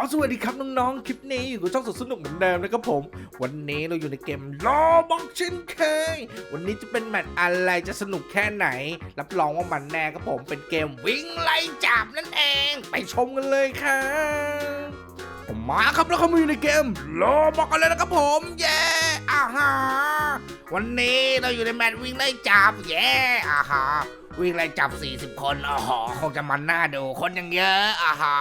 ก็สวัสดีครับน้องๆ คลิปนี้อยู่กับช่องสดสนุกเหมือนเดิมนะครับผม วันนี้เราอยู่ในเกมรอบ็อกเช่นเคย วันนี้จะเป็นแมตช์อะไรจะสนุกแค่ไหน รับรองว่ามันแน่ครับผมเป็นเกมวิ่งไล่จับนั่นเอง ไปชมกันเลยครับผมมาครับแล้วเขามาอยู่ในเกมรอบอกกันเลยนะครับผมเย้อ่าฮะวันนี้เราอยู่ในแมตช์วิ่งไล่จับเย้อ่าฮะวิ่งไล่จับ 40 คนอ๋อคงจะมันหน่าดูคนยังเยอะอ่าฮะ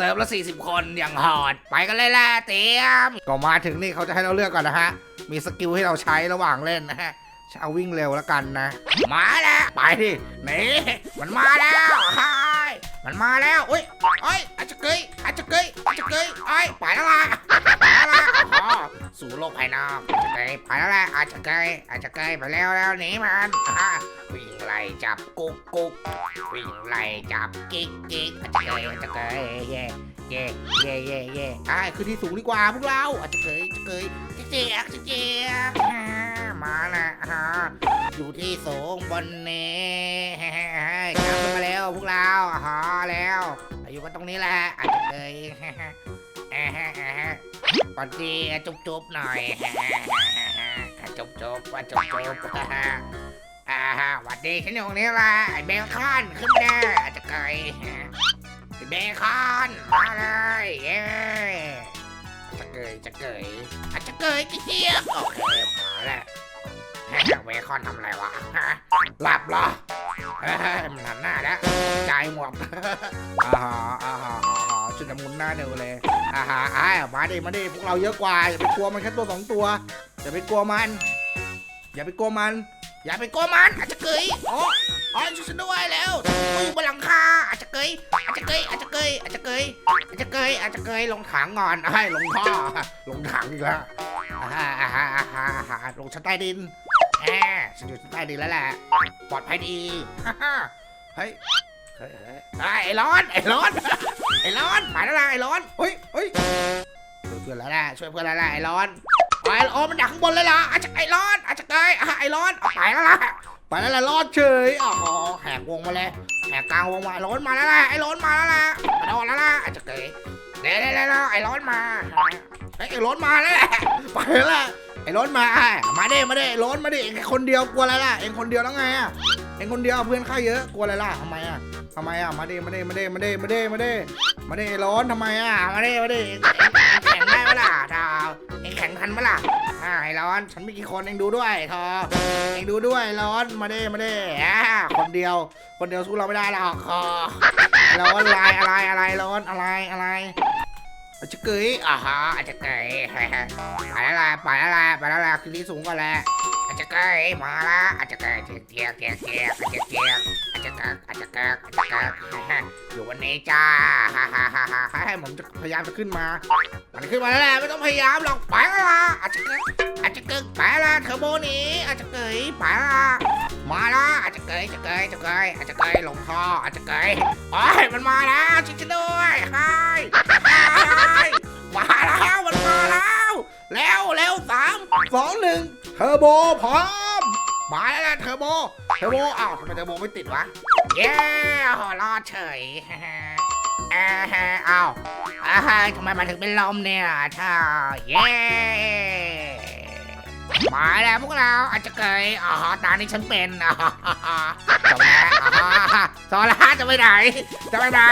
ซิร์ฟละ40 คนอย่างหอด ไปกันเลยแหละเตรียมก็มาถึงนี่เขาจะให้เราเลือกก่อนนะฮะ มีสกิลให้เราใช้ระหว่างเล่นนะฮะจะเอาวิ่งเร็วแล้วกันนะ มาแล้ว ไปดินี่มันมาแล้วฮายมันมาแล้วอุ้ยเอ้ยอาจจะเกยอาจจะเกยอาจจะเกยเอ้ยไปแล้วล่ะไปแล้วล่ะอ๋อสู่โลกภายนอกอาจจะเกยไปแล้วแหละอาจจะเกยอาจจะเกยไปแล้วแล้วหนีมันอ่าวิ่ง ไล่จับกุ๊กกุ๊กวิ่งไล่จับกิ๊กกิ๊กอาจจะเกยอาจจะเกยเย่เย่เย่เย่เย่อ่าขึ้นที่สูงดีกว่าพวกเราอาจจะเคยจะเคยจะเจียกจะเจียกมาละฮะอยู่ที่สูงบนนี้กลับขึ้นมาแล้วพวกเราฮะแล้วอยู่กันตรงนี้แหละอาจจะเคยอ่าฮะอ่าฮะปอนดีจุ๊บจุ๊บหน่อยจุ๊บจุ๊บว่าจุ๊บจุ๊บ อ่าฮะหวัดดีฉันอยู่ตรงนี้แหละไอ้เบคอนขึ้นมาได้อาจจะเคยเบคอนมาเลยเย้จะเกยจะเกยอาจจะเกยเจี๊ยบโอเคมาแล้วแฮะเบคอนทำอะไรวะหลับเหรอมันหันหน้าแล้วใจหมวกอ่าฮะอ่าฮะอ่าฮะชุดน้ำมุนหน้าเดียวเลยอ่าฮะอ้าวมาดิมาดิพวกเราเยอะกว่าอย่าไปกลัวมันแค่ตัวสองตัวอย่าไปกลัวมัน อย่าไปกลัวมัน อย่าไปกลัวมันอาจจะเกยอ๋ออ๋อช่วยฉันด้วยแล้วกูอยู่บนหลังคาอาจจะเกยอาจจะเกยอาจจะเกยอาจจะเกยอาจจะเกยอาจจะเกยลงถังก่อนไอ้ลงท่อลงถังอีกแล้วอ่าอ่าอ่าอ่าอ่าลงชั้นใต้ดินแหมฉันอยู่ชั้นใต้ดินแล้วแหละปลอดภัยดีฮ่าฮ่าเฮ้ยเฮ้ยเฮ้ยไอ้ร้อนไอ้ร้อนไอ้ร้อนมาแล้วล่ะไอ้ร้อนเฮ้ยเฮ้ยช่วยเพื่อนแล้วแหละช่วยเพื่อนแล้วแหละไอ้ร้อน ไอ้ร้อนมันดักข้างบนเลยล่ะอาจจะไอร้อนอาจจะเกไอร้อนไปแล้วล่ะไปแล้วล่ะรอดเฉยอ๋อแหกวงมาเลยแหกกลางวงมาไอร้อนมาแล้วล่ะไอร้อนมาแล้วล่ะมาโดนแล้วล่ะอาจจะเกยเด้เด้เด้เด้ไอร้อนมาไอร้อนมาแล้วไปแล้วล่ะไอ้ร้อนมา มาเด้มาเด้ร้อนมาเด้เองคนเดียวกลัวอะไรล่ะ เองคนเดียวแล้วไงอะ เองคนเดียวเพื่อนข้าเยอะกลัวอะไรล่ะทำไมอะทำไมอะ มาเด้มาเด้มาเด้มาเด้มาเด้มาเด้มาเด้ร้อนทำไมอะ มาเด้มาเด้ เองเองเองแข่งได้ไหมล่ะดาวเองแข่งทันไหมล่ะอ่าไอ้ร้อน ฉันมีกี่คนเองดูด้วยทอเองดูด้วยร้อนมาเด้มาเด้อ่าคนเดียว คนเดียวสู้เราไม่ได้หรอกคอร้อนอะไรอะไรอะไรร้อนอะไรอะไรอาจจะเกยอ่าฮะอาจจะเกยไปแล้วล่ะไปแล้วล่ะไปแล้วล่ะขึ้นที่สูงก่อนแหละอาจจะเกยมาละอาจจะเกยเกียกเกียกเกียกอาจจะเกียก จจะเกยอาจจะเกยอาจจะเกยอยู่วันนี้จ้าฮ่าฮ่าฮ่าฮ่าให้ผมจะพยายามจะขึ้นมา มันขึ้นมาแล้วแหละไม่ต้องพยายามหรอกไปแล้วล่ะอาจจะเกยอาจจะเกยไปแล้วล่ะเทอร์โบนี้อาจจะเกยไปแล้วล่ะมาล้วอาจจะเกยจะเกยจะเกยอาจจะเกยลงท่ออาจจะเกยโอ้ยมันมาแล้วช่วยฉันด้วยไฮไฮมาแล้วมันมาแล้วแล้วแล้วสามสองหนึ่งเทอร์โบพร้อม มาแล้วเทอร์โบ เทอร์โบอ้าวทำไมเทอร์โบไม่ติดวะ เย้รอดเฉยอ้าวอ้าวทำไมมาถึงเป็นลมเนี่ยท่าเย้มาแล้วพวกเราอาจจะเคยอ๋อตานี้ฉันเป็นจบแล้วสอร่าจะไปไหน จะไปไหน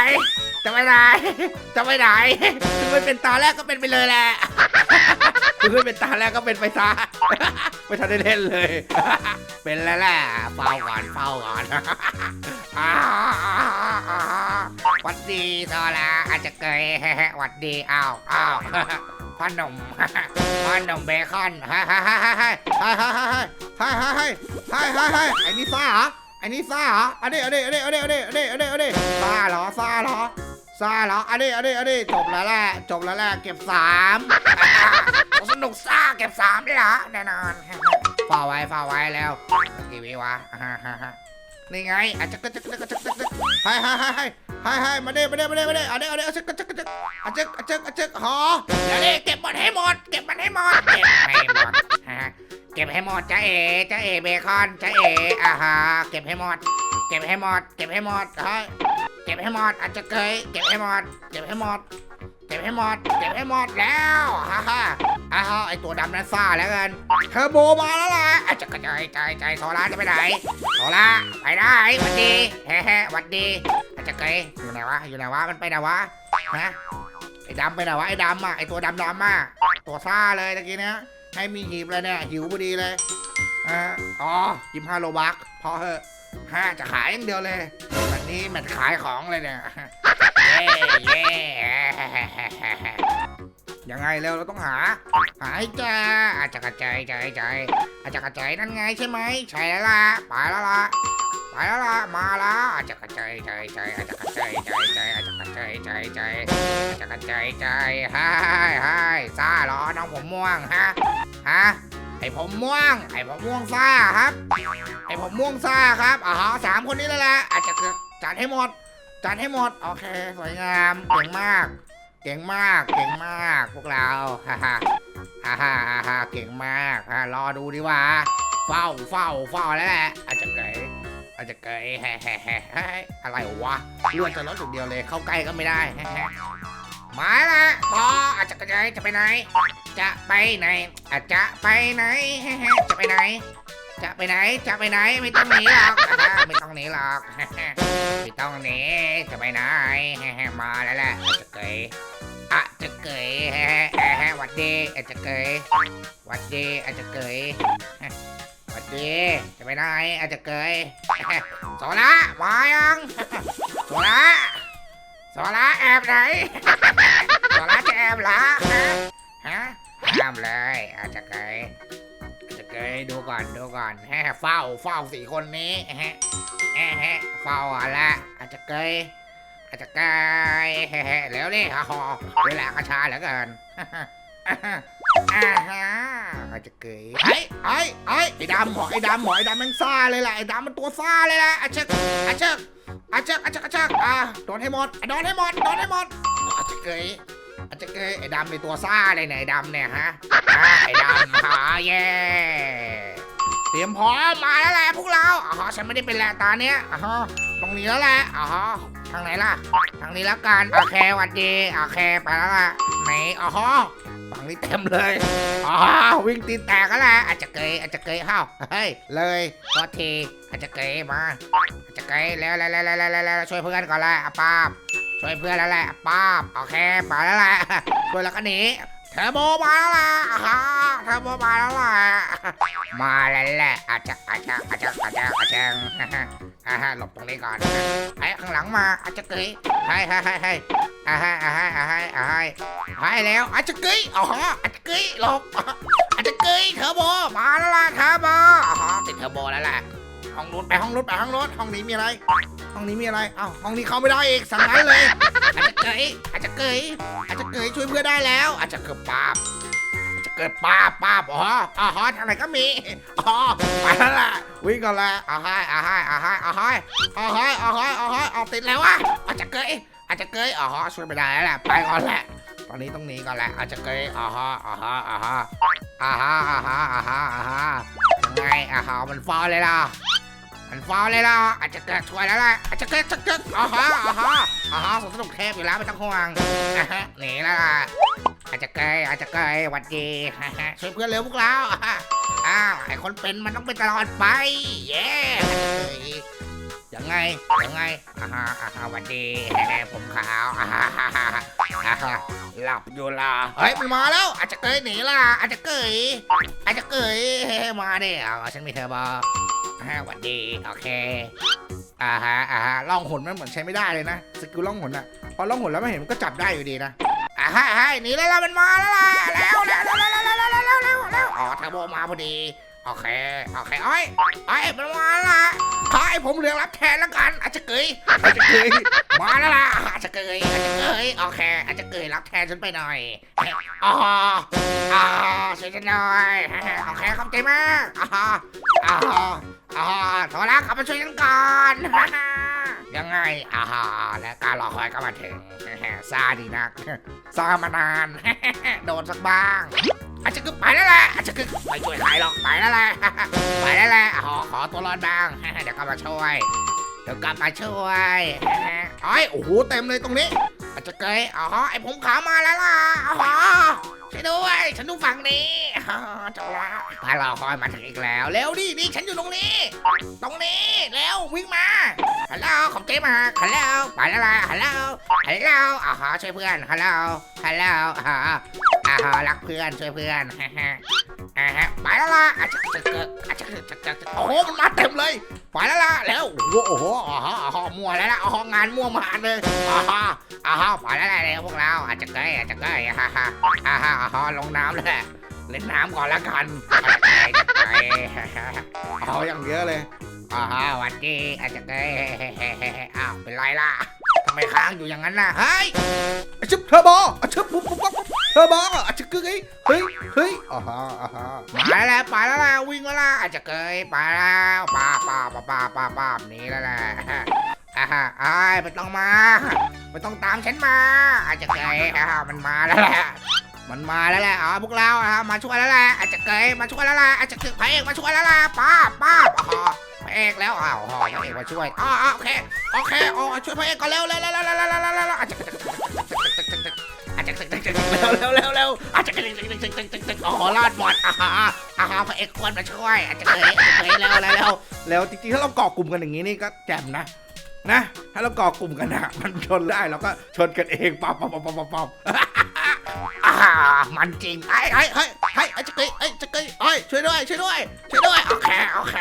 จะไปไหน จะไปไหนถึงไม่เป็นตาแรกก็เป็นไปเลยแหละ ถึงไม่เป็นตาแรกก็เป็นไปซะไม่ทันได้เล่นเลย เป็นแล้วแหละเฝ้าก่อนเฝ้าก่อนวัดดีสอร่าอาจจะเคยวัดดีอ้าวอ้าวพ่อหนุ่มพ่อหนุ่มเบคอนเฮ้ยเฮ้ยเฮ้ยเฮ้ยเฮ้ยเฮ้ยเฮ้ยเฮ้ยเฮ้ยเฮ้ยเฮ้ยเฮ้ยเฮ้ยเฮ้ยไอ้นี่ซ่าเหรอไอ้นี่ซ่าเหรออันนี้อันนี้อันนี้อันนี้อันนี้อันนี้อันนี้อันนี้ซ่าเหรอซ่าเหรอ ซ่าเหรอ อันนี้ อันนี้ อันนี้ จบแล้วแหละ จบแล้วแหละ เก็บสามสนุกซาเก็บสามได้เหรอแน่นอนฝ่าไว้ฝ่าไว้แล้วกี่วิวะนี่ไงอาจจะกระจึกกระจึกกระจึกกระจึกเฮ้ยเฮ้ยเฮ้ยเฮ้มาเด้มาเด้มาเด้มาเด้เอาเด้เอาเด้เอาจึกกระจึกกระจึกอาจึกอาจึกอาจึกหอเดี๋ยวนี้เก็บมันให้หมด เก็บมันให้หมด เก็บให้หมดฮะเก็บให้หมดจ้าเอ๋จ้าเอ๋เบคอนจ้าเอ๋อ่าฮะเก็บให้หมด เก็บให้หมด เก็บให้หมดเฮ้ย ก็บให้หมดอาจจะเคยเก็บให้หมดเก็บให้หมดเก็บให้หมดเก็บให้หมดแล้วฮ่าฮ่าอ้าวไอตัวดำนั้นซ่าแล้วกันเทอร์โบมาแล้วล่ะอาจจะกระจายใจใจโซล่าจะไปไหนโซล่าไปได้หวันดีเฮ้เฮ้หวันดีอาจจะเกยอยู่ไหนวะอยู่ไหนวะมันไปไหนวะฮะไอดำไปไหนวะไอดำอะไอตัวดำดำอะตัวซ่าเลยตะกี้เนี้ยให้มีหีบเลยเนี่ยหิวพอดีเลยอ๋อยิมห้าโลบักพอเหอะห้าจะขายอย่างเดียวเลย นี้แมทขายของเลยเนี่ยเย้เย้ยังไงเร็วเราต้องหา หาให้เจออาจจะกระจายใจใจอาจจะกระจายนั่นไงใช่ไหมใช่แล้วล่ะไปแล้วล่ะไปแล้วล่ะมาล้วอาจจะกระจายใจใจอาจจะกระจายใจใจอาจจะกระจายใจใจอาจจะกระจายใจฮ่าฮ่าซ่าเหรอน้องผมม่วงฮะฮะไอผมม่วง ไอผมม่วงซ่าครับ ไอผมม่วงซ่าครับอ๋อสามคนนี้แล้วแหละอาจจะ จัดให้หมด จัดให้หมด โอเค สวยงาม เก่งมาก เก่งมาก เก่งมาก พวกเรา ฮ่าฮ่าฮ่าฮ่าฮ่าเก่งมากฮ่ารอดูดีว่า เฝ้า เฝ้า เฝ้าแล้วแหละ อาจจะเกยอาจจะเกยแฮ่แฮ่แฮ่แฮ่อะไรวะเลื่อนจะลดจุดเดียวเลย เข้าใกล้ก็ไม่ได้แฮ่มาละพออาจจะกระจายจะไปไหน จะไปไหน อาจจะไปไหน จะไปไหน จะไปไหนจะไปไหนไม่ต้องหนีหรอกไม่ต้องหนีหรอกไม่ต้องหนีจะไปไหนมาแล้วแหละจะเกยอาจจะเกยหวัดดีอาจจะเกยหวัดดีอาจจะเกยหวัดดีจะไปไหนอาจจะเกยโซล่ามายังโซล่าโซล่าแอบไหนโซล่าจะแอบเหรอฮะห้ามเลยอาจจะเกย เกยดูก่อนดูก่อนแฮเฝ้าเฝ้าสี่คนนี้แฮแอะแฮะเฝ้าอะละอาจจะเกยอาจจะเกยแฮะแฮะแล้วนี่ฮ่าฮอเวลากระชาเหลือเกินอาฮะอาจจะเกยไอ้ไอ้ไอ้ไอ้ดำหมอไอ้ดำหมอไอ้ดำม่งซ่าเลยแหละไอ้ดำมันตัวซ่าเลยแหละอาเชกอาเชกอาเชกอาเชกอาเชกอะโดนให้หมดโดนให้หมดโดนให้หมดอาจจะเกยอาจจะเกยไอ้ดำเป็นตัวซ่าเลยเนี่ยไอ้ดำเนี่ยฮะไอ้ดำฮ่าเย่ รียมพร้อมมาแล้วแหละพวกเราอ๋อฉันไม่ได้เป็นแหละตาเนี้ยอ๋อตรงนี้แล้วแหละอ๋อทางไหนล่ะ ทางนี้แล้วกันโอเคหวัดดีโอเคไปแล้วล่ะไหนอ๋อฝั่งนี้เต็มเลยอ๋อวิ่งตีนแตกแล้วแหละอาจจะเกยอาจจะเกยเข้าเฮ้ยเลยพอทีอาจจะเกยมาอาจจะเกยแล้วแล้วแล้วแล้วแล้วช่วยเพื่อนก่อนแหละอะป้าช่วยเพื่อนแล้วแหละป้าโอเคไปแล้วแหละช่วยแล้วก็หนี ทอร์โบมาแล้วล่ะเทอร์โบมาแล้วล่ะ มาแล้วแหละอาจจะอาจจะอาจจะอาจจะอาจจะอ่าฮะหลบตรงนี้ก่อนไอ้ข้างหลังมาอาจจะเกยให้ให้ให้ให้อ่าฮะอ่าฮะอ่าฮะอ่าฮะให้แล้วอาจจะเกยอ๋ออาจจะเกยหลบอาจจะเกยเทอร์โบมาแล้วล่ะเทอร์โบอ๋อติดเทอร์โบแล้วแหละห้องนู้นไปห้องนู้นไปห้องนู้นห้องนี้มีอะไร ห้องนี้มีอะไรอ้าวห้องนี้เข้าไม่ได้อีกสั่งนั้นเลย อาจจะเกยอาจจะเกยอาจจะเกยช่วยเพื่อนได้แล้ว อาจจะเกือบปาบจะเกิดปาบปาบอ๋ออ๋อทางไหนก็มีอ๋อไปแล้วล่ะวิ่งก่อนละอ๋อให้อ๋อให้อ๋อให้อ๋อให้อ๋อให้อ๋อให้อ๋อให้ออกติดแล้ววะอาจจะเกยอาจจะเกยอ๋อช่วยไม่ได้แล้วแหละไปก่อนแหละตอนนี้ต้องหนีก่อนแหละอาจจะเกยอ๋อฮะอ๋อฮะอ๋อฮะอ๋อฮะอ๋อฮะอ๋อฮะอ๋อฮะยังไงอ๋อฮะมันฟอลเลยล่ะมันฟอลเลยล่ะอาจจะเกิดช่วยแล้วแหละอาจจะเกิดจะเกิดอ๋อฮะอ๋อฮะ อ๋อสนุกเทพอยู่แล้วไม่ต้องห่วงอะฮะหนีแล้วล่ะอาจจะเกยอาจจะเกยหวัดดีช่วยเพื่อนเร็วพวกเราอ้าวไอคนเป็นมันต้องเป็นตลอดไปเย้ยังไงยังไงอ่าฮะอ่าฮะหวัดดีแผมขาวอ่าฮะอ่าฮะหลับอยู่ละเฮ้ยมันมาแล้ว อาจจะเกยหนีละอาจจะเกยอาจจะเกยมาเด้อฉันมีเธอบอกอ่าหวัดดีโอเค อ่าฮะอ่าฮะล่องหนมันเหมือนใช้ไม่ได้เลยนะสกิลล่องหนอะพอล่องหนแล้วไม่เห็นมันก็จับได้อยู่ดีนะอ่าฮะอ่าฮะหนีแล้วล่ะมันมาแล้วล่ะแล้วแล้วแล้วแล้วแล้วแล้วแล้วอ๋อทาโบมาพอดี โอเค โอเคอ้อยอ้อยมันมาแล้วล่ะขอให้ผมเหลืองรับแทนแล้วกัน อาจจะเกยอาจจะเกยมาแล้วล่ะอาจจะเกยอาจจะเกยโอเค อาจจะเกยรับแทนฉันไปหน่อยอ๋ออ๋อช่วยฉันหน่อยโอเคขอบใจมากอ๋ออ๋ออ๋อโทรแล้วขับมาช่วยฉันก่อนยังไงอ่าและการรอคอยก็มาถึงซาดีนักซามานาน โดนสักบ้าง อาจจะคือไปแล้วแหละอาจจะคือไม่ช่วยใครหรอกไปแล้วแหละไปแล้วแหละขอขอตัวรอดบ้างเดี๋ยวกลับมาช่วยเดี๋ยวกลับมาช่วยอ้ยโอ้โหเต็มเลยตรงนี้ อาจจะเกยอ๋อไอ้ผมขาวมาแล้วล่ะอ๋อช่วยด้วยฉันดูฝั่งนี้ จบละพาเราคอยมาถึงอีกแล้ว เร็วดินี่ฉันอยู่ตรงนี้ ตรงนี้เร็ววิ่งมาฮัลโหลขอบใจมากฮัลโหลไปแล้วล่ะฮัลโหลฮัลโหลอ๋อช่วยเพื่อนฮัลโหลฮัลโหลอ๋ออ๋อรักเพื่อนช่วยเพื่อนฮ่าฮ่าอ่าฮะไปแล้วล่ะอาจจะเกิดอาจจะเกิดจะจะโอ้โหมันมาเต็มเลยไปแล้วล่ะแล้วโอ้โหอ้โหอ๋ออ๋อมั่วแล้วล่ะอ๋องานมั่วมาเลยอ๋ออ๋อไปแล้วล่ะเร็วพวกเราอาจจะใกล้อาจจะใกล้ฮ่าฮ่าฮ่าฮ่าอ๋อลงน้ำเลย เล่นน้ำก่อนละกันอาจจะใกล้จะใกล้ฮ่าฮ่าอ๋ออย่างเยอะเลยอ๋อหวันดีอาจจะใกล้อ้าวเป็นไรล่ะทำไมค้างอยู่อย่างนั้นล่ะเฮ้ยอะชึบเทอร์โบอะชึบปุ๊บปุ๊บปุ๊บเทอร์โบอะชึบกึ๊กเฮ้ยเฮ้ยอ่าฮะอ่าฮะมาแล้วไปแล้วล่ะวิ่งมาแล้วอาจจะเกยไปแล้วป้าป้าป้าป้าป้าป้าหนีแล้วแหละอ่าฮะไอ้ายไม่ต้องมาไม่ต้องตามฉันมา อาจจะเกยอ่ามันมาแล้วแหละ มันมาแล้วแหละอ๋อพวกเราอะมาช่วยแล้วแหละอาจจะเกยมาช่วยแล้วแหละอาจจะถึงพระเอกมาช่วยแล้วแหละป้าป้าอ๋อพระเอกแล้วอ๋าพระเอกมาช่วยอ๋อโอเคโอเคอ๋อช่วยพระเอกก่อนเร็วเร็วเร็วเร็วเร็วเร็วเร็วอาจจะอาจจะเร็วเร็วเร็วอาจจะอ๋อรอดหมดอ่าอ่าพระเอกควรมาช่วยอาจจะเกยเกยเร็วเร็วเร็วเร็วจริงๆถ้าเราเกาะกลุ่มกันอย่างนี้นี่ก็แจ่มนะนะ ถ้าเราก่อกลุ่มกันนะมันชนได้เราก็ชนกันเองปั๊บปั๊บปั๊บปั๊บปั๊บ อ่ามันจริงไอ้ไอ้ไอ้ไอ้ไอ้จะเกยไอ้จะเกยไอ้ช่วยด้วยช่วยด้วยช่วยด้วยโอเคโอเค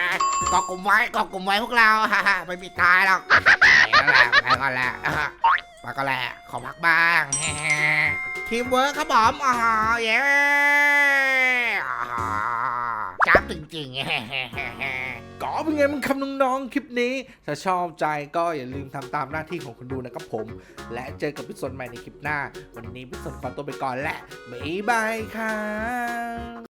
กอกลุ่มไว้กอกลุ่มไว้พวกเราฮ่าฮ่าไม่มีตายหรอกไปแล้วไปก่อนและอ่าไปก่อนแหละขอพักบ้างทีมเวิร์คครับผมอ่าเย้อ่าจ้าบจริงๆแฮแฮแฮแฮ ก็เป็นไงมึงคำน้องๆคลิปนี้ ถ้าชอบใจก็อย่าลืมทำตามหน้าที่ของคุณดูนะครับผม และเจอกับพิสนใหม่ในคลิปหน้า วันนี้พิสนขอตัวไปก่อนและบ๊ายบายครับ